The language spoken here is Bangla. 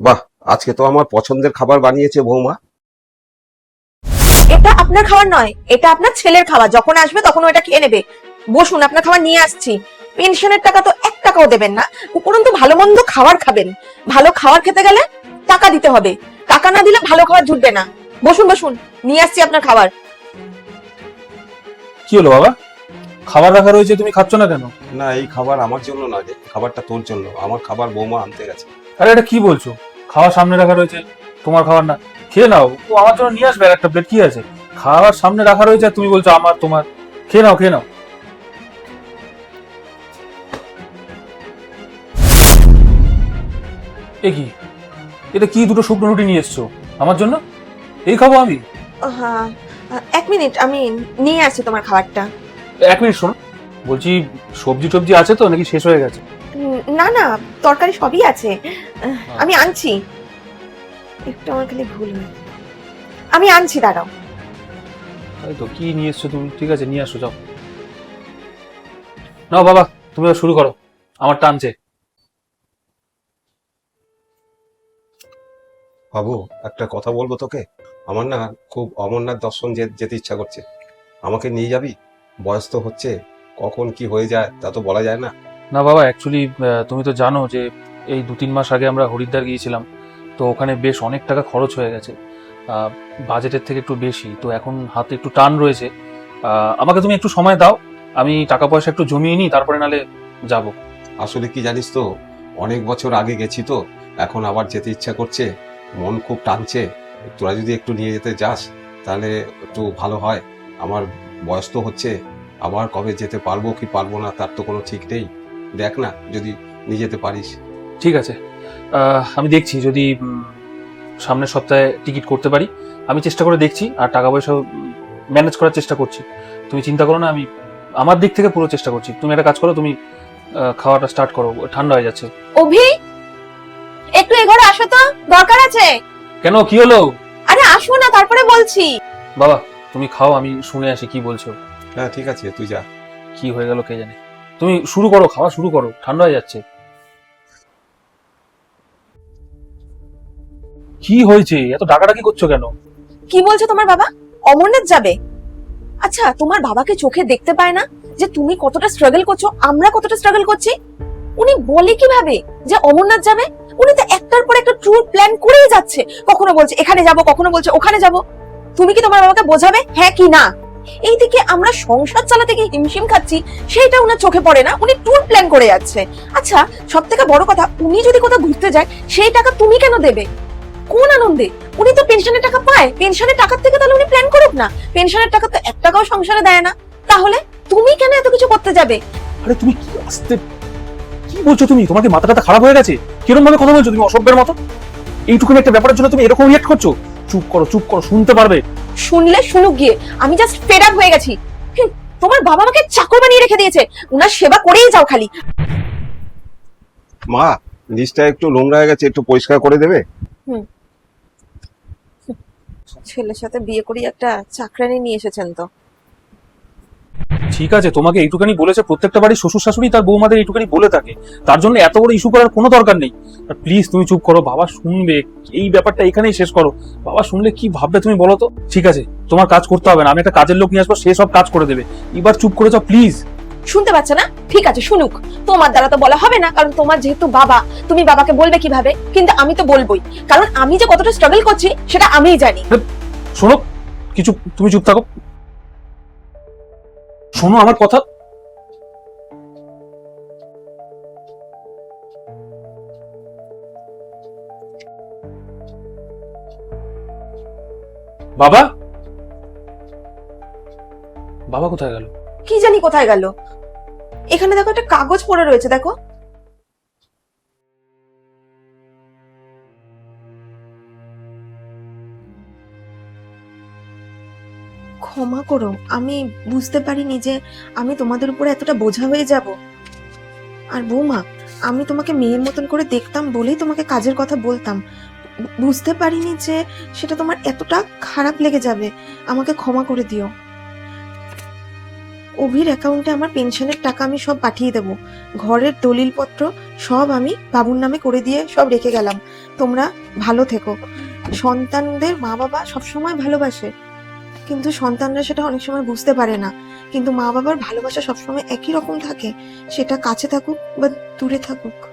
বাহ আজকে তো আমার পছন্দের খাবার বানিয়েছে বৌমা। এটা আপনার খাবার নয় এটা আপনার ছেলের খাবার। যখন আসবে তখন ওটা খেয়ে নেবে। বসুন আপনার খাবার নিয়ে আসছি। পেনশনের টাকা তো এক টাকাও দেবেন না। উপরন্তু ভালো মন্দ খাবার খাবেন। ভালো খাবার খেতে গেলে টাকা দিতে হবে। টাকা না দিলে ভালো খাবার জুটবে না। বসুন বসুন নিয়ে আসছি আপনার খাবার। কি হলো বাবা? খাবার রাখা রয়েছে তুমি খাচ্ছ না কেন? না এই খাবার আমার জন্য না রে। খাবারটা তোর জন্য। আমার খাবার বৌমা আনতে গেছে। আরে এটা কি বলছো? খাওয়ার সামনে রাখা রয়েছে। তোমার খাবার না খেয়ে নাও। ও আমার জন্য নিয়ে আসবে আর একটা প্লেট কি আছে? খাবার সামনে রাখা রয়েছে আর তুমি বলছো আমার তোমার। খেয়ে নাও খেয়ে নাও। এ কি? এটা কি দুটো শুকনো রুটি নিয়ে এসছো? আমার জন্য? এই খাব আমি? হ্যাঁ। এক মিনিট আমি নিয়ে আসছি তোমার খাবারটা। এক মিনিট শোনো। বলছি সবজি টবজি আছে তো? নাকি শেষ হয়ে গেছে? না না তরকারি সবই আছে। আমি আনছি। একটু আমার খালি ভুল হয়েছে। আমি আনছি দাঁড়াও। তাই তো কি নিয়ে এসছো তুমি? ঠিক আছে নিয়ে আসো যাও। নাও বাবা তুমি শুরু করো। আমার টানছে বাবু একটা কথা বলব তোকে? আমার না খুব অমরনাথ দর্শন যে- যেতে ইচ্ছা করছে। আমাকে নিয়ে যাবি? বয়স তো হচ্ছে। কখন কি হয়ে যায় তা তো বলা যায় না। না বাবা অ্যাকচুয়ালি তুমি তো জানো যে এই দু তিন মাস আগে আমরা হরিদ্বার গিয়েছিলাম, তো ওখানে বেশ অনেক টাকা খরচ হয়ে গেছে। বাজেটের থেকে একটু বেশি, তো এখন হাতে একটু টান রয়েছে। আমাকে তুমি একটু সময় দাও, আমি টাকা পয়সা একটু জমিয়ে নিই, তারপরে নালে যাব। আসলে কি জানিস তো, অনেক বছর আগে গেছি তো, এখন আবার যেতে ইচ্ছা করছে, মন খুব টানছে। তোরা যদি একটু নিয়ে যেতে যাস, তাহলে একটু ভালো হয়। আমার বয়স তো হচ্ছে, আবার কবে যেতে পারব কি পারব না, তার তো কোনো ঠিক নেই। দেখ না, যদি নিয়ে যেতে পারিস। ঠিক আছে। আহ, আমি দেখছি যদি সামনের সপ্তাহে টিকিট করতে পারি। আমি চেষ্টা করে দেখছি আর টাকা পয়সা ম্যানেজ করার চেষ্টা করছি। তুমি চিন্তা করো না আমি আমার দিক থেকে পুরো চেষ্টা করছি। তুমি একটা কাজ করো তুমি খাওয়াটা স্টার্ট করো। ঠান্ডা হয়ে যাচ্ছে। অভি একটু এ ঘরে আসো তো দরকার আছে? কেন কি হলো? আরে আসো না তারপরে বলছি। বাবা তুমি খাও আমি শুনে আসি কি বলছো? হ্যাঁ ঠিক আছে তুই যা। কি হয়ে গেল কে জানে? তুমি শুরু করো খাওয়া শুরু করো ঠান্ডা হয়ে যাচ্ছে। কি হয়েছে? এত ডাকাডাকি করছ কেন? কি বলছো তোমার বাবা? অমরনাথ যাবে। আচ্ছা তোমার বাবাকে চোখে দেখতে পায় না যে তুমি কতটা স্ট্রাগল করছ, আমরা কতটা স্ট্রাগল করছি? উনি বলে কীভাবে যে অমরনাথ যাবে? উনি তো একটার পর একটা ট্যুর প্ল্যান করেই যাচ্ছে। কখনো বলছে, এখানে যাব কখনো বলছে, ওখানে যাব তুমি কি তোমার বাবাকে বোঝাবে? হ্যাঁ কি না? এইদিকে আমরা সংসার চালাতে গিয়ে হিমশিম খাচ্ছি, সেইটা উনার চোখে পড়ে না। উনি ট্যুর প্ল্যান করে যাচ্ছে। আচ্ছা সব থেকে বড় কথা, উনি যদি কোথাও ঘুরতে যায়, সেই টাকা তুমি কেন দেবে? কোন আনন্দে? উনি তো পেনশনের টাকা পায়। পেনশনের টাকার থেকে তাহলে উনি প্ল্যান করুক না। পেনশনের টাকা তো এক টাকাও সংসারে দেয় না। তাহলে তুমি কেন এত কিছু করতে যাবে? আরে তুমি কি আসতে কি বলছো তুমি? তোমার কি মাথা খারাপ হয়ে গেছে? কীরকম ভাবে কথা বলছো তুমি অসভ্যের মতো? এইটুকুনি একটা ব্যাপারের জন্য তুমি এরকম রিয়েক্ট করছ? চুপ করো চুপ করো শুনতে পারবে। শুনলে শুনুক গিয়ে। আমি জাস্ট ফেড আপ হয়ে গেছি। তোমার বাবা আমাকে চাকর বানিয়ে রেখে দিয়েছে। উনার সেবা করেই যাও খালি। মা নিচটা একটু নোংরা হয়ে গেছে একটু পরিষ্কার করে দেবে? ছেলের সাথে বিয়ে করি একটা চাকরানি নিয়ে এসেছেন তো। ঠিক আছে, তোমাকে এইটুকানি বলেছে প্রত্যেকটা বাড়ির শ্বশুর শাশুড়ি, তার বৌমাদের এইটুকানি বলে থাকে। তার জন্য এত বড় ইস্যু করার কোনো দরকার নেই। প্লিজ তুমি চুপ করো, বাবা শুনবে। এই ব্যাপারটা এখানেই শেষ করো। বাবা শুনলে কি ভাববে তুমি বলো তো? ঠিক আছে, তোমার কাজ করতে হবে না। আমি একটা কাজের লোক নিয়ে আসব, সে সব কাজ করে দেবে। এবার চুপ করে যাও প্লিজ শুনতে পাচ্ছে না? ঠিক আছে শুনুক। তোমার দ্বারা তো বলা হবে না কারণ তোমার যেহেতু বাবা তুমি বাবাকে বলবে কীভাবে? কিন্তু আমি তো বলবোই। কারণ আমি যে কতটা স্ট্রাগল করছি সেটা আমিই জানি। শোনো কিছু তুমি চুপ থাকো। শোনো আমার কথা। বাবা? বাবা কোথায় গেল? কি জানি কোথায় গেল? এখানে দেখো একটা কাগজ পড়ে রয়েছে, দেখো। ক্ষমা করো, আমি বুঝতে পারিনি যে আমি তোমাদের উপরে এতটা বোঝা হয়ে যাব। আর বৌমা, আমি তোমাকে মেয়ের মতন করে দেখতাম বলেই তোমাকে কাজের কথা বলতাম। বুঝতে পারিনি যে সেটা তোমার এতটা খারাপ লেগে যাবে। আমাকে ক্ষমা করে দিও। অভির অ্যাকাউন্টে আমার পেনশনের টাকা আমি সব পাঠিয়ে দেবো। ঘরের দলিলপত্র সব আমি বাবুর নামে করে দিয়ে সব রেখে গেলাম। তোমরা ভালো থেকো। সন্তানদের মা বাবা সবসময় ভালোবাসে। কিন্তু সন্তানরা সেটা অনেক সময় বুঝতে পারে না। কিন্তু মা বাবার ভালোবাসা সবসময় একই রকম থাকে। সেটা কাছে থাকুক বা দূরে থাকুক।